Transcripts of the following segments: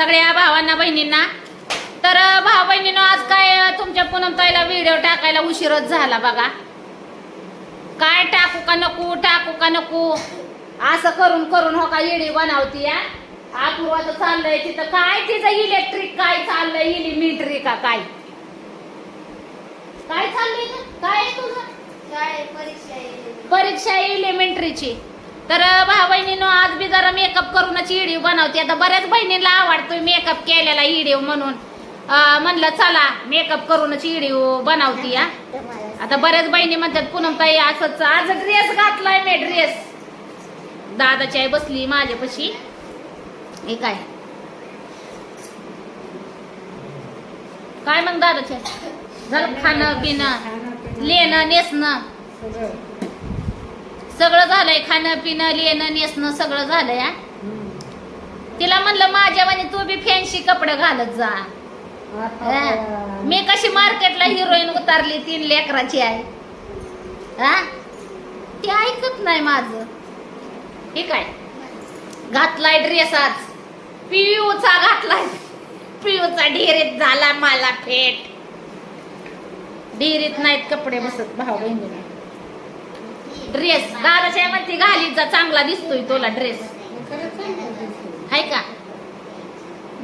सगळ्या भावांना बहिणींना. तर भाऊ बहिणीनं आज काय तुमच्या पूनम ताईला व्हिडिओ टाकायला उशीरच झाला बघा. काय टाकू का नको टाकू का नको? असं करून करून हो का येडी बनवती या अपूर्वाचं चाललंय तिथं. काय तिचं इलेक्ट्रिक काय चाललंय इलिमिट्री का काय? काय चाललंय? काय तुझं? काय परीक्षा आहे? तर भाऊ बहिणीनो आज बी जरा मेकअप करूनच व्हिडिओ बनवते. आता बऱ्याच बहिणीला आवडतोय मेकअप केलेला व्हिडिओ म्हणून. म्हणलं चला मेकअप करूनच व्हिडिओ बनवती या आता बऱ्याच बहिणी म्हणतात पुनम ताई असंच आज ड्रेस घातलाय मी ड्रेस दादाची आई बसली माझ्यापाशी. हे काय? काय मग दादाच्या झालं खाणं पिणं लेणं नेसणं सगळं झालंय खाणं पिणं लेणं नेसणं सगळं झालंय हा. तिला म्हणलं माझ्या म्हणे तू बी फॅन्सी कपडे घालत जा. हा? मी कशी मार्केटला हिरोईन उतारली तीन लेकराची आहे हा. ती ऐकत नाही माझ. हे काय? घातलाय ड्रेस आज. पियूचा घातलाय. पियूचा ढेरीत झाला मला फेट. ढेरीत नाहीत कपडे बसत भाऊ बहिणीला ड्रेस दादाच्या मध्ये घालीत जा चांगला दिसतोय तुला ड्रेस हाय का?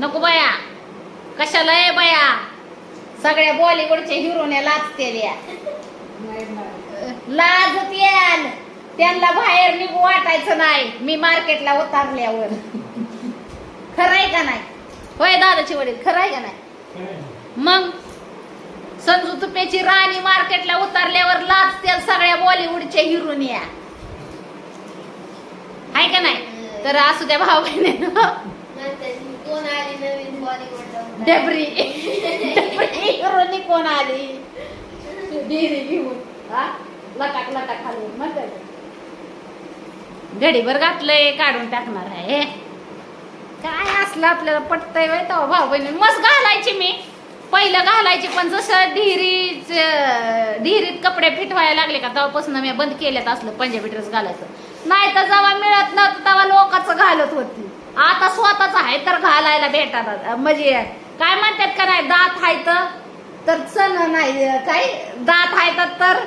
नको बया. कशाला आहे बया? सगळ्या बॉलिवूडच्या हिरोने लाजतेल्या लाजत याल त्यांना बाहेर निघू वाटायचं नाही. मी मार्केटला उतारल्यावर. खरंय का नाही? होय दादाचे वडील. खरंय का नाही? मग? संजू तुपेची राणी मार्केटला उतरल्यावर लाजते सगळ्या बॉलिवूडच्या हिरोनिया हाय का नाही? तर असू द्या भाऊ बहिणीनं. डेबरी हिरोनी कोण आली? डेरी घेऊन. हा? लटाक लटाक खालून. घडीभर घातलंय काढून टाकणार आहे. काय असलं आपल्याला पटतय वय भाऊ बहिणी? मस्त घालायची मी. पहिलं घालायची पण जसं डिहरीच डिहरीत कपडे फिटवायला लागले का तेव्हापासून मी बंद केल्यात असलं पंजाबी ड्रेस घालायचं. नाही तर जेव्हा मिळत नव्हतं तेव्हा लोकांचं घालत होती. आता स्वतःच आहे तर घालायला भेटतात म्हणजे काय म्हणतात का नाही दात आहेत तर चण नाही काय? दात आहेत तर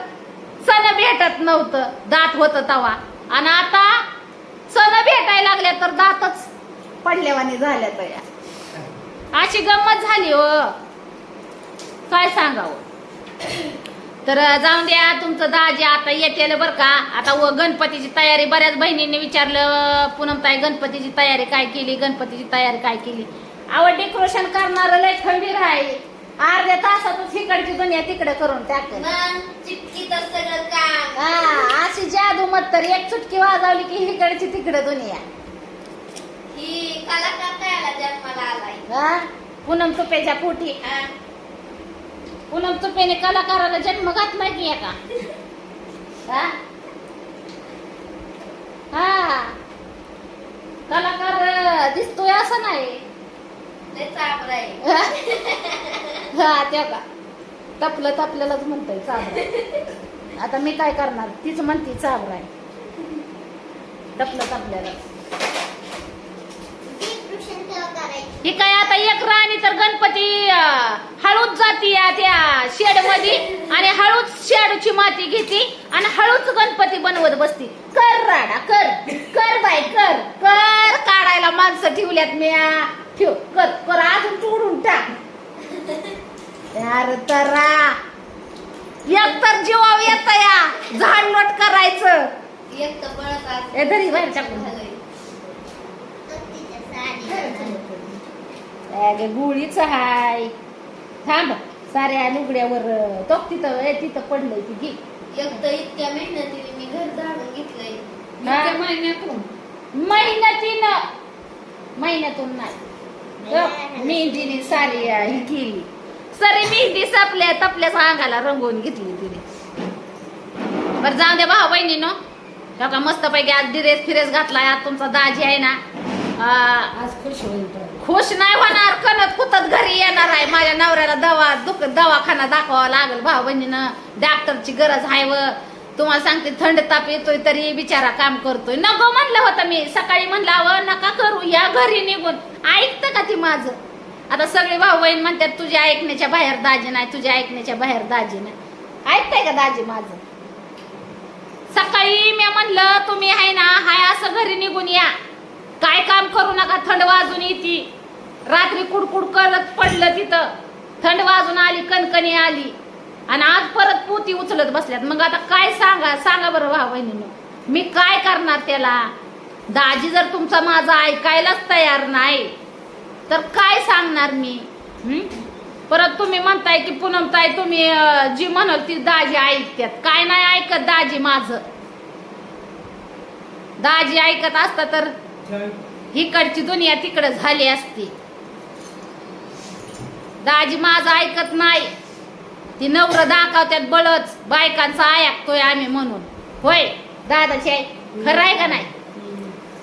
चण भेटत नव्हतं. दात होतं तवा आणि आता चण भेटायला लागले तर दातच पडल्यावानी झाल्या या अशी गंमत झाली हो. काय सांगावं? तर जाऊन द्या तुमचं दाजी आता येतेल बरं का. आता व गणपतीची तयारी बऱ्याच बहिणींनी विचारलं पूनम ताई गणपतीची तयारी काय केली गणपतीची तयारी काय केली? आवड डेकोरेशन करणार लय खंबीर आहे. अर्ध्या तासातच इकडची दुनिया तिकडे करून टाकत. हा अशी जादू मत तर एक चुटकी वाजवली की इकडची तिकडे दुनिया. ही कलाकार तयाला जन्माला आलाय. हा पूनम तुपेच्या पोटी. पूनम तुपेने कलाकाराला जन्म घातलाय की? एका हा? हा. कलाकार दिसतोय असं नाही. हा? त्या का तपलं तपल्यालाच म्हणतोय चाबरा आता मी काय करणार? तीच म्हणते चाबरा आहे. तपलं तपल्याला ही काय आता एक राणी तर गणपती हळूच जाती या त्या शेडमध्ये आणि हळूच शेडची माती घेते आणि हळूच गणपती बनवत बसती. कर राडा कर कर बाई कर कर काढायला माणसं ठेवल्यात मी ठेव कर कर अजून तोडून टाक. यार तरा एक तर जीवाव येत या झाड लोट करायचं. एक तर बाहेर टाकून. अगे गुळीच हाय. थांब साऱ्या लुगड्यावर तो तिथं ए, तिथं पडलंय ती घे. एक तर इतक्या मेहनतीने मी घर झाडून घेतलंय. हा. महिन्यातून? मेहनतीनं महिन्यातून नाही. तो मेहंदीने सारी अं, ही केली. सारी मेहंदी सापल्या तपल्या अंगाला रंगवून घेतली तिने. बरं जाऊ द्या भाऊ बहिणीनो. का मस्त पैकी आज ड्रेस फिरेस घातलाय. आज तुमचा दाजी आहे ना. अं, आज खुश होईल तर. खुश नाही होणार कणत कुतत घरी येणार आहे. माझ्या नवऱ्याला दवा दुख दवाखाना दाखवावा लागेल भाऊ बहिणीनं. डॉक्टरची गरज आहे व. तुम्हाला सांगते थंड ताप येतोय तरी बिचारा काम करतोय. नको म्हणलं होतं मी. सकाळी म्हणलं अहो नका करू या घरी निघून. ऐकतं का ती माझं? आता सगळे भाऊ बहीण म्हणतात तुझ्या ऐकण्याच्या बाहेर दाजी नाही तुझ्या ऐकण्याच्या बाहेर दाजी नाही. ऐकताय का दाजी माझं? सकाळी मी म्हणलं तुम्ही आहे ना हाय असं घरी निघून या. काय काम करू नका थंड वाजून येते. रात्री कुडकुड करत पडलं तिथं. थंड वाजून आली कणकणी आली. आणि आज परत पोती उचलत बसल्यात. मग आता काय सांगा सांगा बरं भाऊ बहिणीनं. मी काय करणार त्याला? दाजी जर तुमचा माझा ऐकायलाच तयार नाही तर काय सांगणार मी? परत तुम्ही म्हणताय की पूनमताई तुम्ही जी म्हणाल ती दाजी ऐकत्यात. काय नाही ऐकत दाजी माझं. दाजी ऐकत असता तर इकडची दुनिया तिकडं झाली असती. दाजी माझं ऐकत नाही. ती नवरं दाखवत्यात बळच बायकांचा ऐकतोय आम्ही म्हणून. होय दादाची आई खरं आहे का नाही?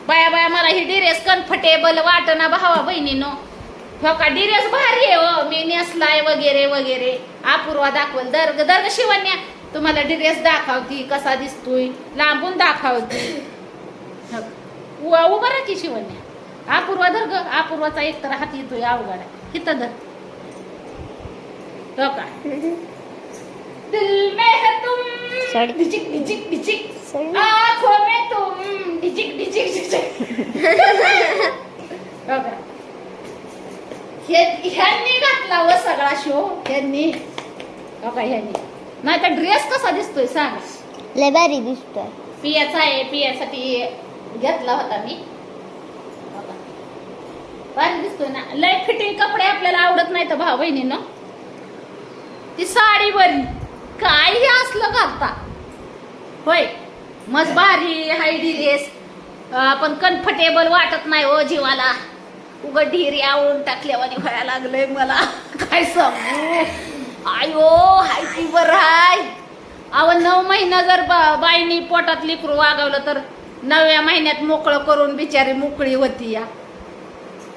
बाया बाया मला ही डिरेस कम्फर्टेबल वाटना भावा बहिणीनो. हो का डिरेस भारी आहे हो मी नेसलाय वगैरे वगैरे. अपूर्वा दाखवल दर्ग दर्ग शिवण्या. तुम्हाला डिरेस दाखवती कसा दिसतोय? लांबून दाखवती. हो उभा राहते उभं शिवण्या. अपूर्वा दर्ग अपूर्वाचा एक तर हात येतोय अवघड. आहे हिथं धर. हो का? दिल में है तुम। डिचिक डिचिक सॉरी. आंखों में तुम। डिचिक डिचिक डिचिक हो का? ह्यांनी घातला व सगळा शो ह्यांनी. हो का ह्यांनी. नाही तर ड्रेस कसा दिसतोय सांग. लय भारी दिसतोय. पियाचा आहे पियासाठी घेतला होता मी. हो? भारी दिसतोय ना. लय फिटिंग कपडे आपल्याला आवडत नाही तर भाऊ बहिणीनं. ती साडी बरी काही असलं घालता? होय मस्त भारी हायडी ड्रेस. आपण कम्फर्टेबल वाटत नाही हो जीवाला. उघड ढिरी आवळून टाकल्यावानी व्हायला लागलंय मला. काय सांगू? आयो हो, हाय ती बर हाय. अव नऊ महिना जर बा- बाईनी पोटात लिकरू वागवलं तर नवव्या महिन्यात मोकळं करून बिचारी मोकळी होती या.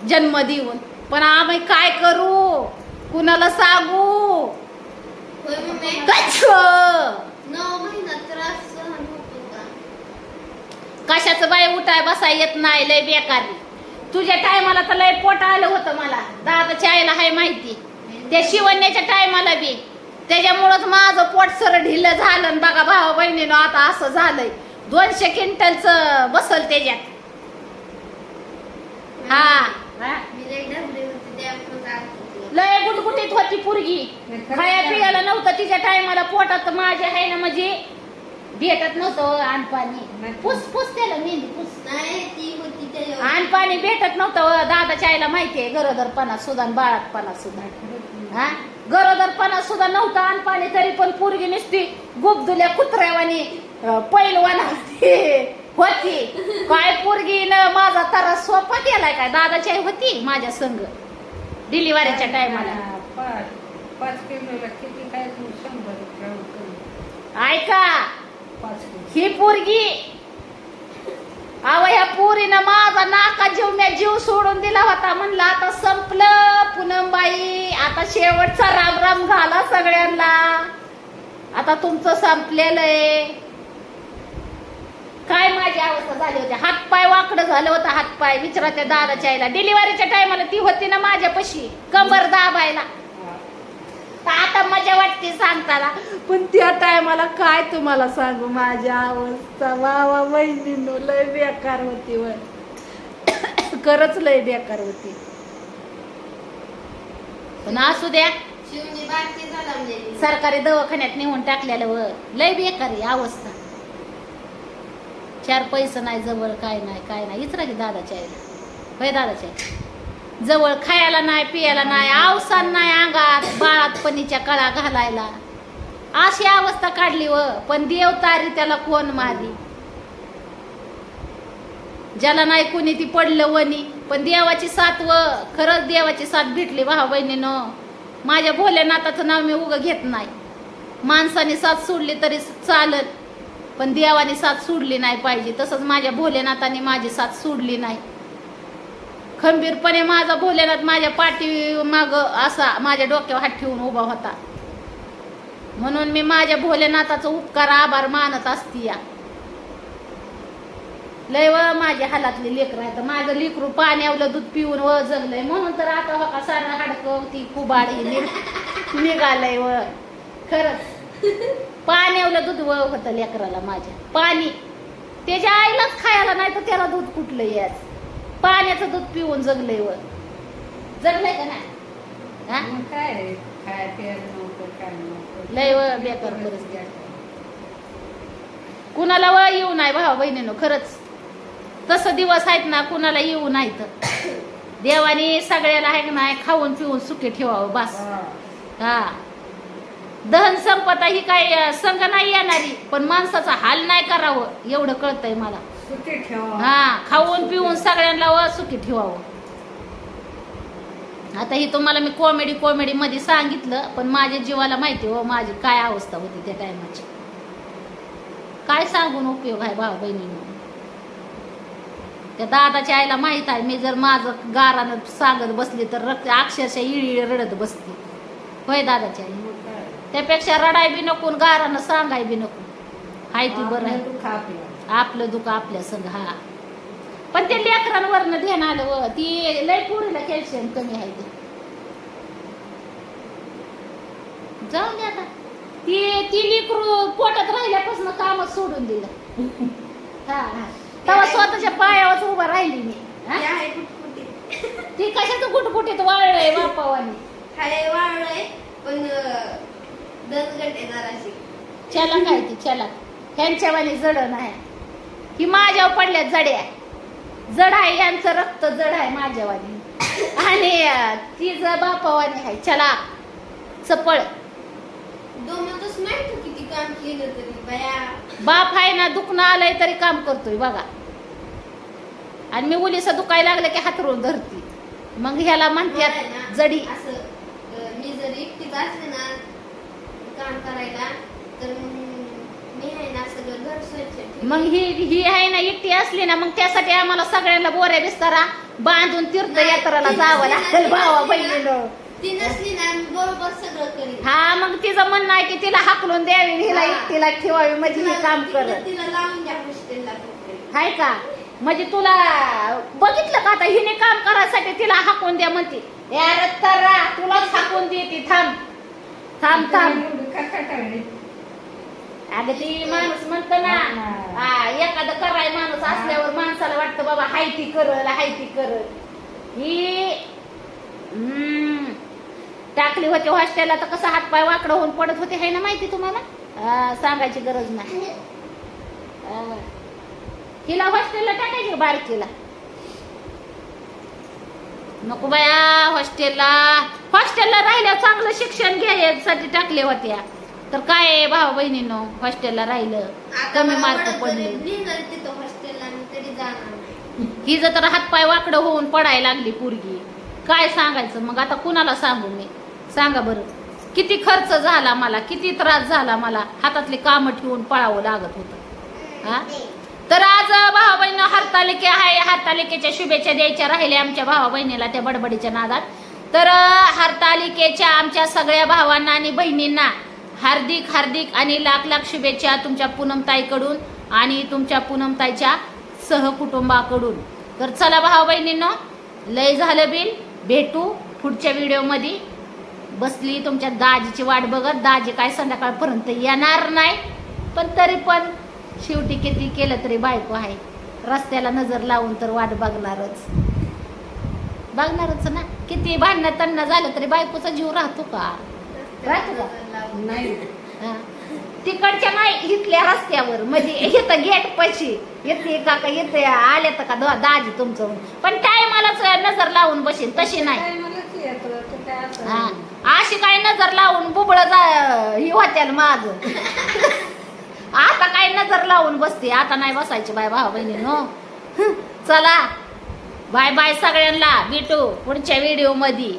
जन्म देऊन पण आम्ही काय करू? कुणाला सांगू होय मम्मी कच्छ! नऊ महिना त्रास सहन होतो का कशाचं बाय उठाय बसाय येत नाही लय बेकारी. तुझ्या टायमाला तर लय पोट आलं होतं मला. दादाच्या आईला हाय माहिती. त्या शिवण्याच्या टायमाला बी. त्याच्यामुळंच माझं पोट सर ढिलं झालं बघा भाऊ बहिणीनं आता असं झालंय. दोनशे क्विंटलचं बसल त्याच्यात. हा हा. मी लय डबले होते त्यामुळे जात होते गुटगुटीत होती पुरगी. खाया पियाला नव्हतं तिच्या टायमाला पोटात माझ्या आहे ना म्हणजे भेटत नव्हतं आणपाणी पुस पुस त्याला मेहंदी पुस आणपाणी भेटत नव्हतं व दादाच्या आईला माहितीये गरोदरपणा सुद्धा बाळातपणा सुद्धा. हा? गरोदरपणा सुद्धा नव्हता आणपाणी तरी पण पोरगी नुसती गुबदुल्या कुत्र्यावानी पैलवान होती. काय पोरगी न माझा तारा सोपा केलाय काय? दादाची आई होती माझ्या संग. डिलिव्हरीच्या टायमाला. पाच पाच किलोला किती काय तू शंभर ग्रॅम कमी. ऐका. पाच किलो. ही पोरगी अव ह्या पोरीनं माझा नाका जीव म्या जीव सोडून दिला होता म्हणलं आता संपलं पूनमबाई आता शेवटचा राम राम झाला सगळ्यांना. आता तुमचं संपलेलं आहे. काय माझी अवस्था झाली होती? हातपाय वाकडं झालं होतं हातपाय विचारा त्या दादाच्या आईला डिलिव्हरीच्या टायमाला ती होती ना माझ्यापाशी. कंबर दाबायला. आता मजा वाटते सांगताना. पण त्या टायमाला काय तुम्हाला सांगू? माझ्या अवस्था. वावा बहिणीनो लय बेकार होती व खरंच लय बेकार होती. पण असू द्या. म्हणजे. सरकारी दवाखान्यात नेऊन टाकलेलं व लय बेकार अवस्था. चार पैसे नाही जवळ काय नाही काय नाही. इचरा की दादाच्या आईला होय दादाच्या जवळ खायला नाही पियाला नाही आवसान नाही अंगात बाळातपणीच्या कळा घालायला. अशी अवस्था काढली व पण देव तारी त्याला कोण मारी? ज्याला नाही कोणी ती पडलं वनी पण देवाची साथ व खरंच देवाची साथ भेटली भाऊ बहिणीनं. माझ्या भोलेनाथाचं नाव मी उगं घेत नाही. माणसाने साथ सोडली तरी चालत पण देवाने साथ सोडली नाही पाहिजे. तसंच माझ्या भोलेनाथाने माझी साथ सोडली नाही. खंबीरपणे माझा भोलेनाथ माझ्या पाठी माग असा माझ्या डोक्यावर हात ठेवून उभा होता. म्हणून मी माझ्या भोलेनाथाचा उपकार आभार मानत असती या लय व माझ्या हालातले लेकर आहे तर माझं लेकरू पाण्यावलं दूध पिऊन व जगलंय. म्हणून तर आता हो का सारं हाडकं ती कुबाड निघालय व खरंच. पाण्यावलं दूध व होतं लेकराला माझ्या. पाणी. त्याच्या आईलाच खायला नाही तर त्याला दूध कुठलं याच पाण्याचं दूध पिऊन जगलंय व जगलंय का नाही हा? मग काय रे? काय प्यायला नव्हतं, काय नव्हतं. लय व बेकार परिस्थिती. कुणाला व येऊ नाही भावा बहिणीनो खरंच तसं दिवस आहेत ना कुणाला येऊ नाही तर देवाने सगळ्याला आहे का नाही खाऊन पिऊन सुखी ठेवावं बस हा. हा दहन संपदा ही काय अं, संग नाही येणारी पण माणसाचा हाल नाही करावं एवढं कळतंय मला हा खाऊन पिऊन सगळ्यांना व सुखी ठेवावं. आता ही तुम्हाला मी कॉमेडी कॉमेडी मध्ये सांगितलं पण माझ्या जीवाला माहिती हो माझी काय अवस्था होती त्या टायमाची काय सांगून उपयोग आहे भाऊ बहिणींनो त्या दादाच्या आईला माहीत आहे मी जर माझं गारानं सांगत बसली तर रक्त अक्षरशः इळी रडत बसते. होय दादाच्या आई? त्यापेक्षा रडाय बी नको गारानं सांगाय बी नको. हाय ती बरं आहे. आपलं दुःख आपलं. आपलं दुःख आपल्या संग हा. पण ते लेकरांवरनं ध्यान आलं व ती लय पुरीला कॅल्शियम कमी आहे ते. जाऊन दे आता. ती ती लेकरू पोटात राहिल्यापासून कामच सोडून दिलं. हा तेव्हा स्वतःच्या पायावर उभं राहिली मी. ती कशाचं गुटगुटीत वाळलंय बापावानी? खाली वाळलंय पण आहे जराशी. चला काय ती चला. ह्यांच्यावानी जड नाही ही माझ्यावर पडल्या जड्या. जड आहे यांचं रक्त जड आहे माझ्यावानी. आणि ती ज बापावानी आहे चला चपळ. दोमतच नाही तू किती काम केलं तरी बया. बाप आहे ना दुखणं आलंय तरी काम करतोय बघा. आणि मी उलीचं दुखायला लागलं की हातरून धरती. मग ह्याला म्हणतात ना, जडी. असं मी जर एकटीच असले ना काम करायला तर मग मी आहे ना सगळं घर स्वच्छ ठेवते. मग ही ही आहे ना एकटी असली ना मग त्यासाठी आम्हाला सगळ्यांना बोऱ्या बिस्तारा बांधून तीर्थयात्राला जावं लागेल भावा बहिणीनं. ती नसली ना बरोबर सगळं हा मग तिचं म्हणणं आहे की तिला हाकलून द्यावी हिला. एकटीला ठेवावी म्हणजे हे काम करत. तिला लावून द्या हॉस्टेलला कपडे. हाय का? म्हणजे तुला बघितलं का आता हिने काम करायसाठी तिला हाकून द्या म्हणते. यार तरा तुलाच हाकून देते थांब. थांब थांब? अगं ती माणूस म्हणतो ना हा. हा एखादं कराय माणूस असल्यावर माणसाला वाटतं बाबा हाय ती करल हाय ती करल. ही टाकली होती हॉस्टेलला तर कसं हातपाय वाकडं होऊन पडत होते आहे ना माहिती तुम्हाला? हा, सांगायची गरज नाही. हा. हिला हॉस्टेलला टाकायची बारकीला? नको बाया हॉस्टेलला हॉस्टेलला राहिल्यावर चांगलं शिक्षण घ्यायसाठी टाकले होत्या. तर काय भाऊ बहिणीनो? हॉस्टेलला राहिलं. कमी मार्क पडले. मी तरी हातपाय वाकडं होऊन पडायला लागली पोरगी. काय सांगायचं? मग आता कुणाला सांगू मी? सांगा बरं. किती खर्च झाला मला किती त्रास झाला मला हातातली कामं ठेवून पळावं लागत होतं. हा? तर आज भावा बहिणी हरतालिके आहे. हरतालिकेच्या शुभेच्छा द्यायच्या राहिल्या आमच्या भावा बहिणीला त्या बडबडीच्या नादात. तर हरतालिकेच्या आमच्या सगळ्या भावांना आणि बहिणींना हार्दिक हार्दिक आणि लाख लाख शुभेच्छा तुमच्या पूनमताईकडून आणि तुमच्या पूनमताईच्या सहकुटुंबाकडून. तर चला भाऊ बहिणींनो लय झालं बिल. भेटू पुढच्या व्हिडिओमध्ये. बसली तुमच्या दाजीची वाट बघत. दाजी काय संध्याकाळपर्यंत येणार नाही. पण तरी पण शेवटी किती केलं तरी बायको आहे. रस्त्याला नजर लावून तर वाट बघणारच. बघणारच ना. किती भांडणं तन्न झालं तरी बायकोचा जीव राहतो का? राहतो. नाही. तिकडच्या नाही इथल्या रस्त्यावर. म्हणजे इथं गेट पशी. येते का का येते आले तर का दा- दाजी तुमचं. पण टायमालाच नजर लावून बसेल तशी नाही. हा. अशी काय नजर लावून बुबळ जा ही होत्याल माझ आता काय नजर लावून बसते? आता नाही बसायची बाय भाऊ बहिणी नो चला. बाय बाय सगळ्यांना. भेटू पुढच्या व्हिडिओमध्ये